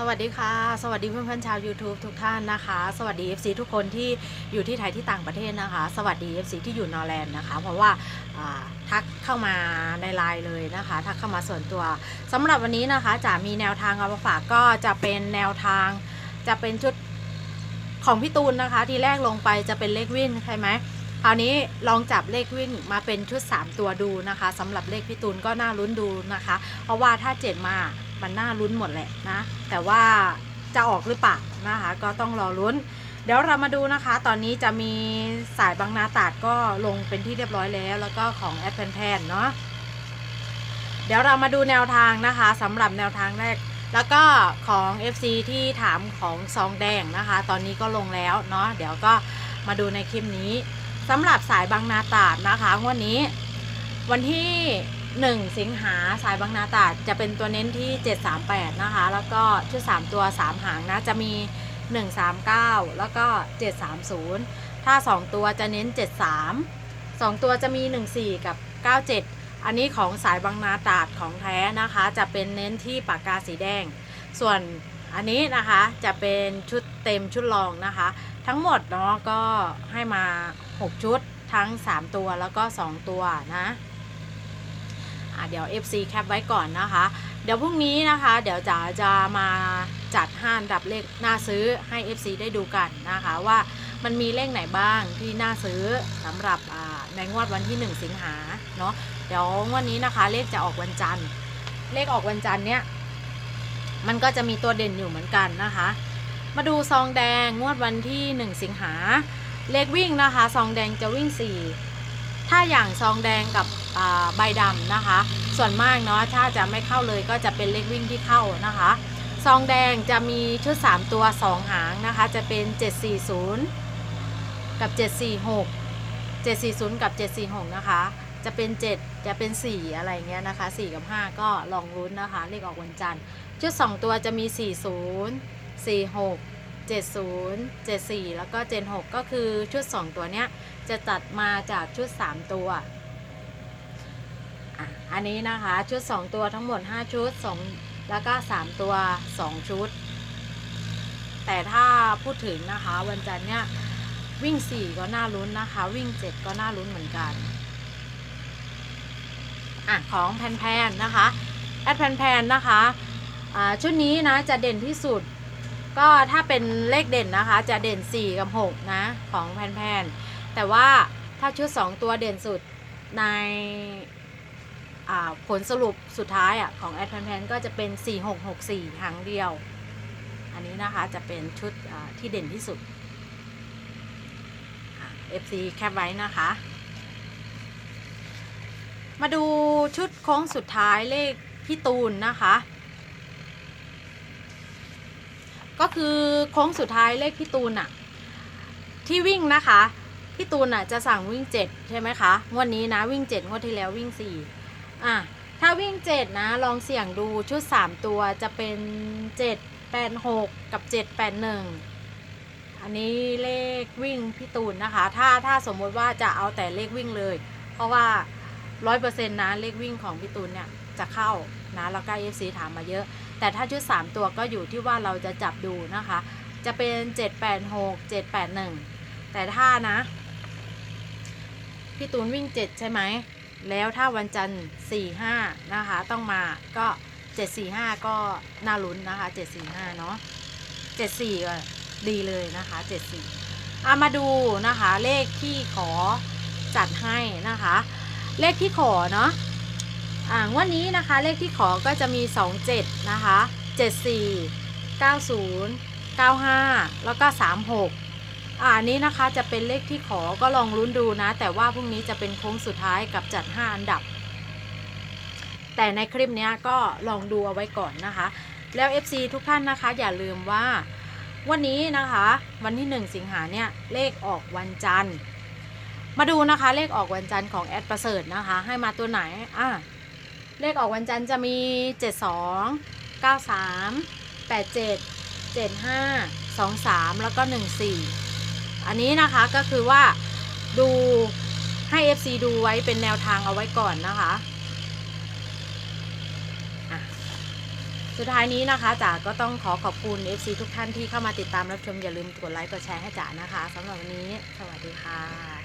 สวัสดีค่ะ สวัสดีเพื่อนๆชาว YouTube ทุกท่านนะคะ สวัสดี FC ทุกคนที่อยู่ที่ไทยที่ต่างประเทศนะคะ สวัสดี FC ที่อยู่นอร์แลนด์นะคะ เพราะว่าทักเข้ามาในไลน์เลยนะคะ ทักเข้ามาส่วนตัวสำหรับวันนี้นะคะจะมีแนวทางเอามาฝากก็จะเป็นแนวทางจะเป็นชุดของพี่ตูนนะคะ ทีแรกลงไปจะเป็นเลขวิ่งใช่ไหมคราวนี้ลองจับเลขวิ่งมาเป็นชุด 3 ตัวดูนะคะสำหรับเลขพี่ตูนก็น่าลุ้นดูนะคะ เพราะว่าถ้าเจ็ดมา มันน่าลุ้นหมดแหละนะ แต่ว่าจะออกหรือเปล่านะคะ ก็ต้องรอลุ้น เดี๋ยวเรามาดูนะคะ ตอนนี้จะมีสายบางนาตราดก็ลงเป็นที่เรียบร้อยแล้ว แล้วก็ของแอดแพนแพนเนาะเดี๋ยวเรามาดูแนวทางนะคะสำหรับแนวทางแรก แล้วก็ของ FC ที่ถามของซองแดงนะคะ ตอนนี้ก็ลงแล้วเนาะเดี๋ยวก็มาดูในคลิปนี้สำหรับสายบางนาตราดนะคะวันนี้ วันที่ 1 สิงหาสายบางนาตราดจะเป็นตัวเน้นที่ 738 นะคะ แล้วก็ชุด 3 ตัว 3 หางนะ จะมี 139 แล้วก็ 730 ถ้า 2 ตัวจะเน้น 73 2 ตัวจะมี 14 กับ 97 อันนี้ของสายบางนาตราดของแท้นะคะ จะเป็นเน้นที่ปากกาสีแดง ส่วนอันนี้นะคะจะเป็นชุดเต็มชุดรองนะคะ ทั้งหมดเนาะก็ให้มา 6 ชุดทั้ง 3 ตัวแล้วก็ 2 ตัวนะอะ เดี๋ยว FC แคปไว้ก่อนนะคะ เดี๋ยวพรุ่งนี้นะคะ เดี๋ยวจ๋าจะมาจัดห้านดับเลขน่าซื้อให้ FC ได้ดูกันนะคะว่ามันมีเลขไหนบ้างที่น่าซื้อสำหรับในงวดวันที่ 1 สิงหาเนาะเดี๋ยวงวันนี้นะคะ เลขจะออกวันจันทร์ เลขออกวันจันทร์เนี้ยมันก็จะมีตัวเด่นอยู่เหมือนกันนะคะ มาดูซองแดงงวดวันที่ 1 สิงหาเลขวิ่งนะคะ ซองแดงจะวิ่ง 4 ถ้าอย่างซองแดงกับ ใบดำนะคะ ส่วนมากเนาะถ้าจะไม่เข้าเลยก็จะเป็นเลขวิ่งที่เข้านะคะ ซองแดงจะมีชุด 3 ตัว 2 หางนะคะ จะเป็น 740 กับ 746 740 กับ 746 นะคะ จะเป็น 7 จะเป็น 4 อะไรเงี้ยนะคะ 4 กับ 5 ก็ลองลุ้นนะคะ เลขออกวันจันทร์ ชุด 2 ตัวจะมี 40 46 70 74 แล้วก็ 76 ก็คือชุด 2 ตัวเนี้ยจะตัดมาจากชุด 3 ตัว อันนี้นะคะชุด 2 ตัวทั้งหมด 5 ชุด 2 แล้วก็ 3 ตัว 2 ชุด แต่ถ้าพูดถึงนะคะ วันจันทร์เนี่ยวิ่ง 4 ก็น่าลุ้นนะคะ วิ่ง 7 ก็น่าลุ้นเหมือนกันอะของแพนๆนะคะแอดแพนๆนะคะอ่าชุดนี้นะจะเด่นที่สุด ก็ถ้าเป็นเลขเด่นนะคะ จะเด่น 4 กับ 6 นะของแพนๆแต่ว่าถ้าชุด 2 ตัวเด่นสุดใน ผลสรุปสุดท้ายอะของแอดแพนแพนก็จะเป็น 4664 หางเดียว อันนี้นะคะจะเป็นชุดที่เด่นที่สุด FC แคปไว้นะคะ มาดูชุดโค้งสุดท้ายเลขพี่ตูนนะคะ ก็คือโค้งสุดท้ายเลขพี่ตูนอะที่วิ่งนะคะ พี่ตูนอะจะสั่งวิ่ง 7 ใช่ไหมคะงวดนี้นะวิ่ง 7 งวดที่แล้ววิ่ง 4 อะถ้าวิ่ง 7 นะ ลองเสี่ยงดูชุด 3 ตัวจะเป็น 7 8 6 กับ 7 8 1 อันนี้เลขวิ่งพี่ตูนนะคะ ถ้าถ้าสมมติว่าจะเอาแต่เลขวิ่งเลย เพราะว่า 100%นะเลขวิ่งของพี่ตูนเนี่ยจะเข้านะแล้วก็ FC ถามมาเยอะ แต่ถ้าชุด 3 ตัวก็อยู่ที่ว่าเราจะจับดูนะคะ จะเป็น 7 8 6 7 8 1 แต่ถ้านะ พี่ตูนวิ่ง 7 ใช่ไหม แล้วถ้าวันจันทร์4 5นะคะ ต้องมาก็ 7 4 5 ก็น่าลุ้นนะคะ 7 4 5 เนาะ7 4ก็ดีเลยนะคะ 7 4อามาดูนะคะเลขที่ขอจัดให้นะคะ เลขที่ขอเนาะอ่างวดนี้นะคะเลขที่ขอก็จะมี 27 นะคะ 74 90 95 แล้วก็ 36 อ่าอันนี้นะคะจะเป็นเลขที่ขอก็ลองลุ้นดูนะ แต่ว่าพรุ่งนี้จะเป็นโค้งสุดท้ายกับจัด 5 อันดับ แต่ในคลิปนี้ก็ลองดูเอาไว้ก่อนนะคะ แล้ว FC ทุกท่านนะคะ อย่าลืมว่าวันนี้นะคะ วันที่ 1 สิงหาเนี่ยเลขออกวันจันทร์ มาดูนะคะเลขออกวันจันทร์ของแอดประเสริฐนะคะ ให้มาตัวไหนอะเลขออกวันจันทร์จะมี 72 93 87 75 23 แล้วก็ 14 อันนี้นะคะก็คือว่าดูให้ FC ดูไว้เป็นแนวทางเอาไว้ก่อนนะคะะสุดท้ายนี้นะคะจ๋าก็ต้องขอขอบคุณ FC ทุกท่านที่เข้ามาติดตามรับชมอย่าลืมกดไลค์กดแชร์ให้จ๋านะคะสำหรับวันนี้ สวัสดีค่ะ